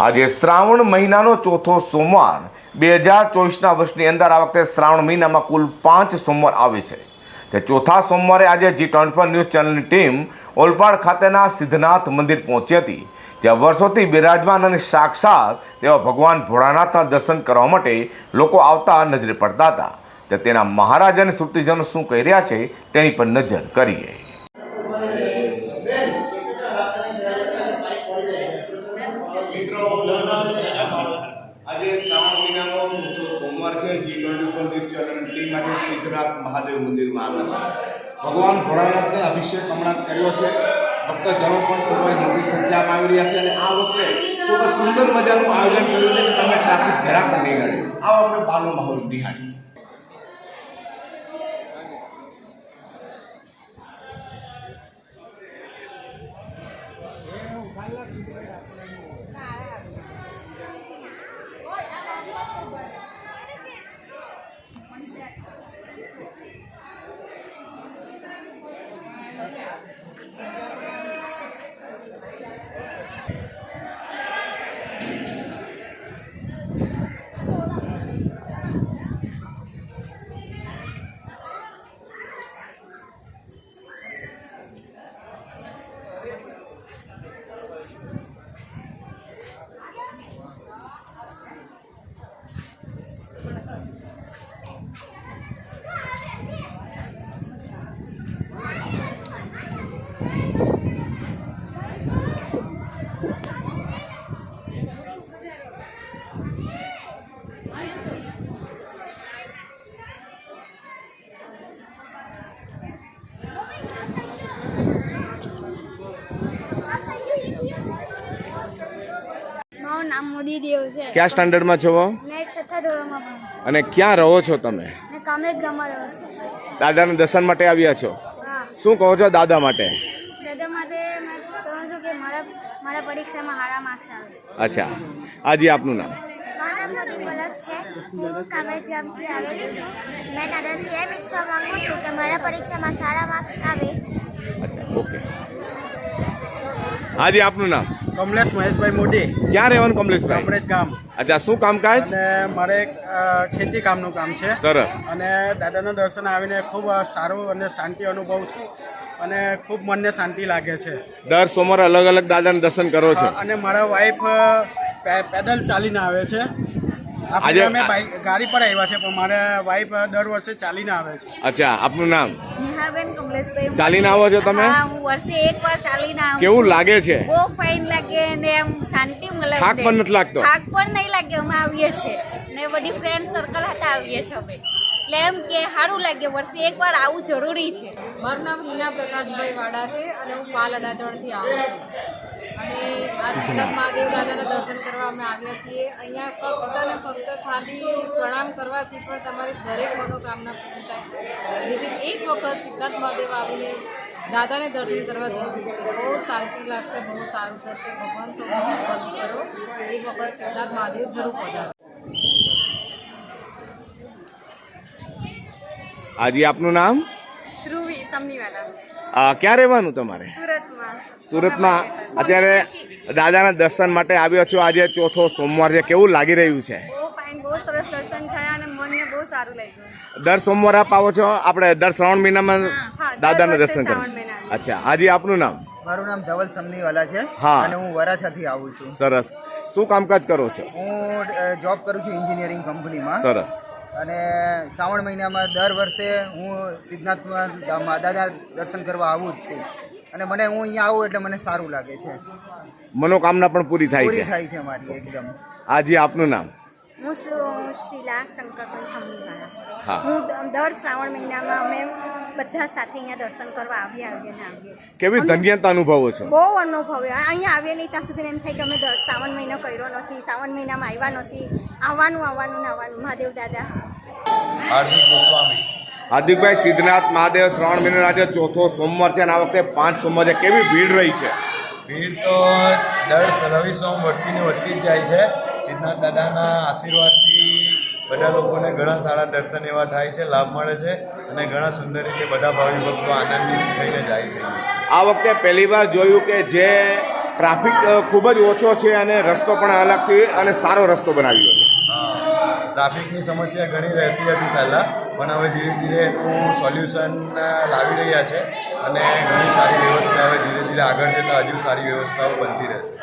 આજે શ્રાવણ મહિનાનો ચોથો સોમવાર. બે હજાર ચોવીસના વર્ષની અંદર આ વખતે શ્રાવણ મહિનામાં કુલ પાંચ સોમવાર આવે છે. તે ચોથા સોમવારે આજે જી ટ્વેન્ટી ન્યૂઝ ચેનલની ટીમ ઓલપાડ ખાતેના સિદ્ધનાથ મંદિર પહોંચી હતી. ત્યાં વર્ષોથી બિરાજમાન અને સાક્ષાત તેવા ભગવાન ભોળાનાથના દર્શન કરવા માટે લોકો આવતા નજરે પડતા હતા. તે તેના મહારાજ અને સુરતીજનો શું કહી રહ્યા છે તેની પર નજર કરીએ. આજે મહાદેવ મંદિરમાં આવે છે. ભગવાન ભોળાનાથને અભિષેક હમણાં કર્યો છે. ભક્તજનો પણ ખૂબ જ મોટી સંખ્યામાં આવી રહ્યા છે અને આ વખતે ખૂબ સુંદર મજાનું આયોજન કર્યું છે કે તમે ટ્રાફિક જરા પણ નહીં આ આપણે બાનો માહોલ નિહાળીએ મારું નામ મોદી દેવ છે. કયા સ્ટાન્ડર્ડમાં છો મેં છઠ્ઠા ધોરણમાં ભણું છું. અને ક્યાં રહો છો તમે? મેં કામરેજ ગામમાં રહું છું. દાદાના દર્શન માટે આવ્યા છો? શું કહો છો દાદા માટે? દાદા માટે મેં કહું છું કે મારા મારા પરીક્ષામાં સારા માર્ક્સ આવે. અચ્છા. આજે આપનું નામ? મારું નામ મોદી પલક છે. હું કામરેજ ગામથી આવેલી છું. મેં દાદાથી એમ ઈચ્છવા માંગુ છું કે મારા પરીક્ષામાં સારા માર્ક્સ આવે. અચ્છા ઓકે હાજી આપનું નામ? કમલેશ મહેશભાઈ મોદી. ક્યાં રહેવાનું કમલેશભાઈ? કામરેજ ગામ. અચ્છા શું કામકાજ અને મારે ખેતી કામનું કામ છે. સરસ. અને દાદાના દર્શન આવીને ખૂબ સારું અને શાંતિ અનુભવ છું. અને ખૂબ મનને શાંતિ લાગે છે. દર સોમવારે અલગ અલગ દાદાના દર્શન કરો છો. અને મારા વાઈફ પેદલ ચાલીને આવે છે. આજે- અમે ગાડી પર આવ્યા છે પણ મારા વાઈફ દર વર્ષે ચાલીને આવે છે. અચ્છા આપનું નામ? નેહાબેન કમલેશભાઈ. ચાલીને આવો છો તમે? હા હું વર્ષે એકવાર ચાલીને આવું કેવું લાગે છે? બહુ ફાઇન લાગે ને એમ શાંતિ મળે થાક પણ નથી લાગતો? થાક પણ નહીં લાગે અમે આવીએ છીએ. ને બધી ફ્રેન્ડ સર્કલ હતા આવીએ છીએ અમે. એટલે એમ કે સારું લાગે વર્ષે એક વાર આવું જરૂરી છે. મારું નામ હિના પ્રકાશભાઈ વાડા છે અને હું પાલ અડાજણથી આવું છું. અને આ શ્રીનાથ મહાદેવ દાદાના દર્શન કરવા અમે આવ્યા છીએ. અહીંયા ફક્ત ને ફક્ત ખાલી પ્રણામ કરવાથી પણ તમારી દરેક મનોકામના પૂરી થાય છે. જેથી એક વખત સિદ્ધાર્થ મહાદેવ આવીને દાદાને દર્શન કરવા જરૂરી છે. બહુ શાંતિ લાગશે, બહુ સારું થશે. ભગવાન સૌને બંધ કરો. એક વખત સિદ્ધાર્થ મહાદેવ જરૂર પધારો. હાજી આપનું નામ? ધ્રુવી સમનીવાલા. આ, ક્યાં રહેવાનું તમારે? સુરતમાં. સુરતમાં? અત્યારે દાદાના દર્શન માટે આવ્યો છો. આજે ચોથો સોમવાર છે. કેવું લાગી રહ્યું છે? બહુ સરસ દર્શન થયા અને મનને બહુ સારું લાગ્યું. દર સોમવારે આપ આવો છો? આપણે દર શ્રાવણ મહિનામાં હા, હા, દર દાદાના દર્શન કરો અચ્છા હાજી આપનું નામ? મારું નામ ધવલ સમનીવાલા છે હા. અને હું વરાછાથી આવું છું. સરસ. શું કામકાજ કરો છો? હું જોબ કરું છું એન્જિનિયરિંગ કંપનીમાં સરસ. અને શ્રાવણ મહિનામાં દર વર્ષે હું સિદ્ધનાથમાં દા- દાદા દર્શન કરવા આવું જ છું. અને મને હું અહીંયા આવું એટલે મને સારું લાગે છે. મનોકામના પણ પૂરી થાય પૂરી છે. થાય છે મારી એકદમ. આજે આપનું નામ? હું શીલા શંકરભાઈ સમનીવાળા હા. હું દર શ્રાવણ મહિનામાં અમે બધા સાથે અહીંયા દર્શન કરવા આવ્યા આવ્યા ને આવીએ છીએ. કેવી ધન્યતા અનુભવો છો? બહુ અનુભવ્યો અહીંયા આવીએ નહીં ત્યાં સુધી એમ થાય કે અમે દર શ્રાવણ મહિનો કર્યો નથી શ્રાવણ મહિનામાં આવ્યા નથી. આવવાનું આવવાનું ને આવવાનું. મહાદેવ દાદા. હાર્દિકભાઈ સિદ્ધનાથ મહાદેવ શ્રાવણ મહિનો આજે ચોથો સોમવાર છે અને આ વખતે પાંચ સોમવાર છે. કેવી ભીડ રહી છે? ભીડ તો દર રવિ સોમ વધતી ને વધતી જ જાય છે. સિદ્ધનાથ દાદાના આશીર્વાદથી બધા લોકોને ઘણા સારા દર્શન એવા થાય છે લાભ મળે છે અને ઘણા સુંદર રીતે બધા ભાવિ ભક્તો આનંદિત થઈને જાય છે. આ વખતે પહેલી વાર જોયું કે જે ટ્રાફિક ખૂબ જ ઓછો છે અને રસ્તો પણ અલગથી અને સારો રસ્તો બનાવ્યો છે. ટ્રાફિકની સમસ્યા ઘણી રહેતી હતી પહેલાં પણ હવે ધીરે ધીરે એનું સોલ્યુશન લાવી રહ્યા છે અને ઘણી સારી વ્યવસ્થા હવે ધીરે ધીરે આગળ જતાં હજુ સારી વ્યવસ્થાઓ બનતી રહેશે.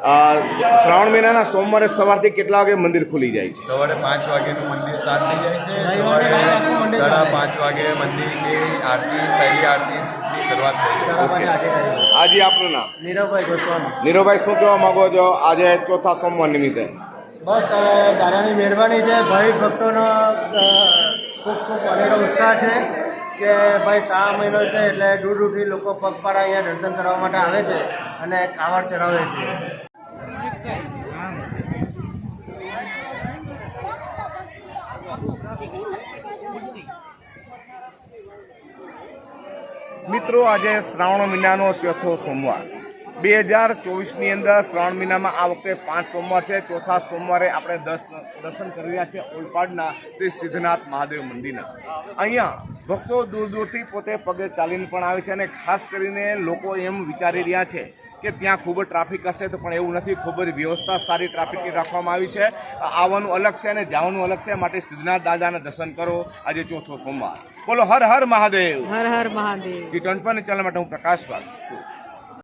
શ્રાવણ મહિનાના સોમવારે સવારથી કેટલા વાગે મંદિર ખુલી જાય છે? સવારે પાંચ વાગે મંદિર સ્ટાર્ટ થઈ જાય છે. સવારે સાડા પાંચ વાગે મંદિરની આરતી પહેલી આરતી ની શરૂઆત થઈ આજે આપનું નામ? નીરવભાઈ ગોસ્વામી. નીરવભાઈ શું કહેવા માગો છો? આજે ચોથા સોમવાર નિમિત્તે. બસ દાદાની મહેરબાની છે. ભાઈ ભક્તોનો ખૂબ ખૂબ અનેરો ઉત્સાહ છે કે ભાઈ શ્રાવણ મહિનો છે એટલે દૂર દૂરથી લોકો પગપાળા અહીંયા દર્શન કરવા માટે આવે છે અને કાવડ ચડાવે છે. મિત્રો, આજે શ્રાવણ મહિનાનો ચોથો સોમવાર. બે હજાર ચોવીસની અંદર શ્રાવણ મહિનામાં આ વખતે પાંચ સોમવાર છે. ચોથા સોમવારે આપણે દસ દર્શન કરી રહ્યા છીએ ઓલપાડના શ્રી સિદ્ધનાથ મહાદેવ મંદિરના. અહીંયા ભક્તો દૂર દૂરથી પોતે પગે ચાલીને પણ આવે છે અને ખાસ કરીને લોકો એમ વિચારી રહ્યા છે કે ત્યાં ખૂબ જ ટ્રાફિક હશે તો પણ એવું નથી. ખૂબ જ વ્યવસ્થા સારી ટ્રાફિકની રાખવામાં આવી છે. આવવાનું અલગ છે અને જવાનું અલગ છે. માટે સિદ્ધનાથ દાદાના દર્શન કરો. આજે ચોથો સોમવાર. બોલો હર હર મહાદેવ. હર હર મહાદેવ. જી પર ચાલવા માટે હું પ્રકાશ વાત